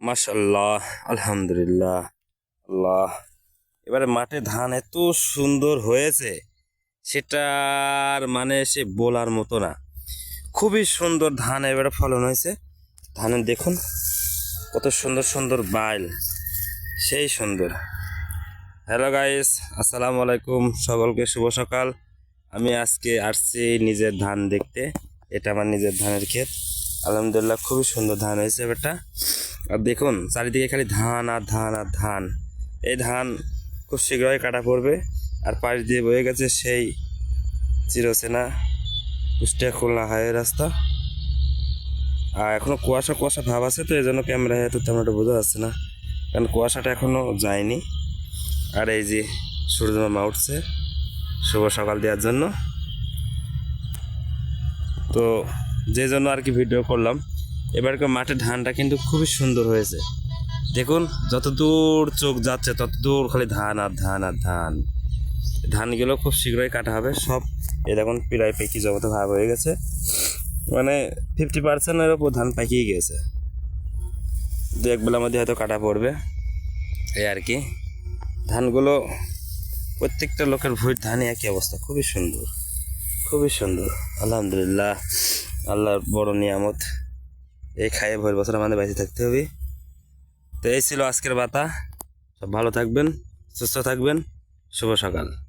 মাশাল্লাহ আলহামদুলিল্লাহ, আল্লাহ। এবারে মাঠে ধান এত সুন্দর হয়েছে, সেটার মানে সে বলার মতো না। খুবই সুন্দর ধান এবারে ফলন হয়েছে। ধানের দেখুন, কত সুন্দর সুন্দর বাইল, সেই সুন্দর। হ্যালো গাইস, আসসালামু আলাইকুম সকলকে, শুভ সকাল। আমি আজকে আসছি নিজের ধান দেখতে, এটা আমার নিজের ধানের ক্ষেত। আলহামদুলিল্লাহ, খুবই সুন্দর ধান হয়েছে এবারটা। আর দেখুন, চারিদিকে খালি ধান আর ধান আর ধান। এই ধান খুব শীঘ্রই কাটা পড়বে, আর পাশ দিয়ে বয়ে গেছে সেই চিরচেনা কুষ্টিয়া খুলনা হাইওয়ে রাস্তা। আর এখনও কুয়াশা কুয়াশা ভাব আছে তো এই জন্য ক্যামেরায় হয়তো তেমন একটা বোঝা যাচ্ছে না, কারণ কুয়াশাটা এখনও যায়নি। আর এই যে সূর্যমামা উঠছে, শুভ সকাল দেওয়ার জন্য। তো যে জন্য আর কি ভিডিও করলাম এবারকার মাঠের ধানটা কিন্তু খুবই সুন্দর হয়েছে। দেখুন, যত দূর চোখ যাচ্ছে, তত দূর খালি ধান আর ধান আর ধান। ধানগুলো খুব শীঘ্রই কাটা হবে। সব, এই দেখুন প্রায় পেকি জগতে ভাব হয়ে গেছে। মানে ফিফটি পার্সেন্টের ওপর ধান পাকিয়ে গেছে। দু এক বেলার মধ্যে হয়তো কাটা পড়বে। এই আর কি। ধানগুলো প্রত্যেকটা লোকের ভুঁইর ধানই একই অবস্থা। খুবই সুন্দর। খুবই সুন্দর। আলহামদুলিল্লাহ। আল্লাহর বড় নিয়ামত। এই খাইয়ে ভোর বছর আমাদের বেঁচে থাকতে হবে। তো এই ছিল আজকের বাতা সব ভালো থাকবেন, সুস্থ থাকবেন। শুভ সকাল।